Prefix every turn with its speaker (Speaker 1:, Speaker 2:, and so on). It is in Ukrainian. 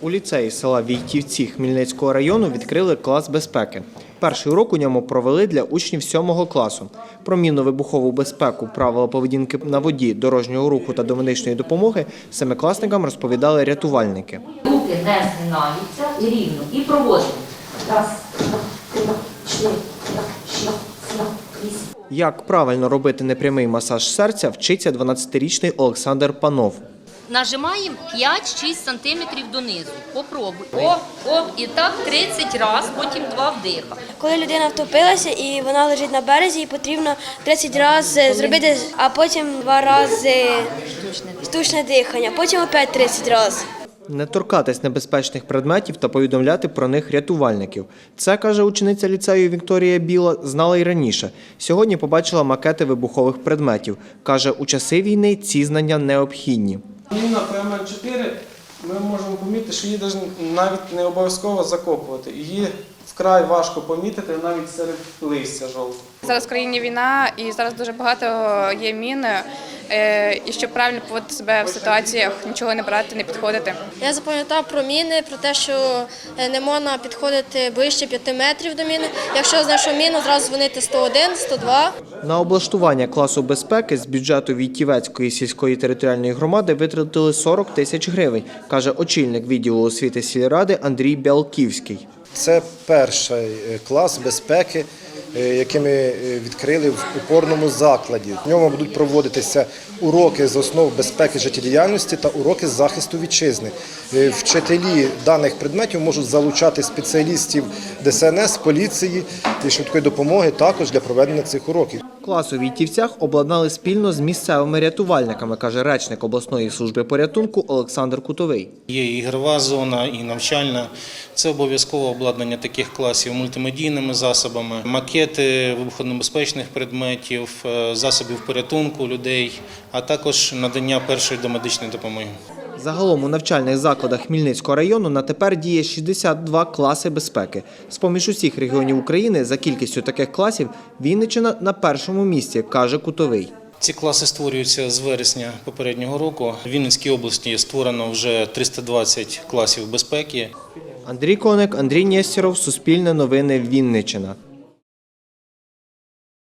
Speaker 1: У ліцеї села Війтівці Хмельницького району відкрили клас безпеки. Перший урок у ньому провели для учнів 7 класу. Про мінно-вибухову безпеку, правила поведінки на воді, дорожнього руху та домедичної допомоги семикласникам розповідали рятувальники.
Speaker 2: Руки не згинаються і рівно. І проводимо. Раз, два, три, чотири, п'ять, шість, сім, вісім.
Speaker 1: Як правильно робити непрямий масаж серця, вчиться 12-річний Олександр Панов.
Speaker 3: Нажимаємо 5-6 сантиметрів донизу. Попробуй. Оп, оп, і так 30 разів, потім два вдиха.
Speaker 4: Коли людина втопилася і вона лежить на березі, їй потрібно 30 разів зробити, а потім два рази штучне дихання, потім опять 30 разів.
Speaker 1: Не торкатись небезпечних предметів та повідомляти про них рятувальників. Це, каже учениця ліцею Вікторія Біла, знала й раніше. Сьогодні побачила макети вибухових предметів. Каже, у часи війни ці знання необхідні.
Speaker 5: Міна ПМ-4 ми можемо помітити, що її навіть не обов'язково закопувати. Її вкрай важко помітити навіть серед листя жовтого.
Speaker 6: Зараз в країні війна і зараз дуже багато є мін. Е, І щоб правильно поводити себе в ситуаціях, нічого не брати, не підходити.
Speaker 7: Я запам'ятав про міни, про те, що е, не можна підходити ближче 5 метрів до міни. Якщо знайшов міну, зразу дзвонити 101, 102.
Speaker 1: На облаштування класу безпеки з бюджету Війтівецької сільської територіальної громади витратили 40 тисяч гривень, каже очільник відділу освіти сільради Андрій Бялківський.
Speaker 8: Це перший е, клас безпеки, е, який ми е, відкрили в опорному закладі. В ньому будуть проводитися уроки з основ безпеки життєдіяльності та уроки з захисту вітчизни. Е, Вчителі даних предметів можуть залучати спеціалістів ДСНС, поліції і швидкої допомоги також для проведення цих уроків.
Speaker 1: Клас у Війтівцях обладнали спільно з місцевими рятувальниками, каже речник обласної служби порятунку Олександр Кутовий.
Speaker 9: Є і ігрова зона, і навчальна. Це обов'язково обладнання таких класів мультимедійними засобами, макети вибухонебезпечних предметів, е, засобів порятунку людей, а також надання першої домедичної допомоги.
Speaker 1: Загалом у навчальних закладах Хмельницького району на тепер діє 62 класи безпеки. З-поміж усіх регіонів України за кількістю таких класів Вінниччина на першому місці, каже Кутовий.
Speaker 9: Ці класи створюються з вересня попереднього року. В Вінницькій області створено вже 320 класів безпеки.
Speaker 1: Андрій Коник, Андрій Нєстєров, Суспільне новини, Вінниччина.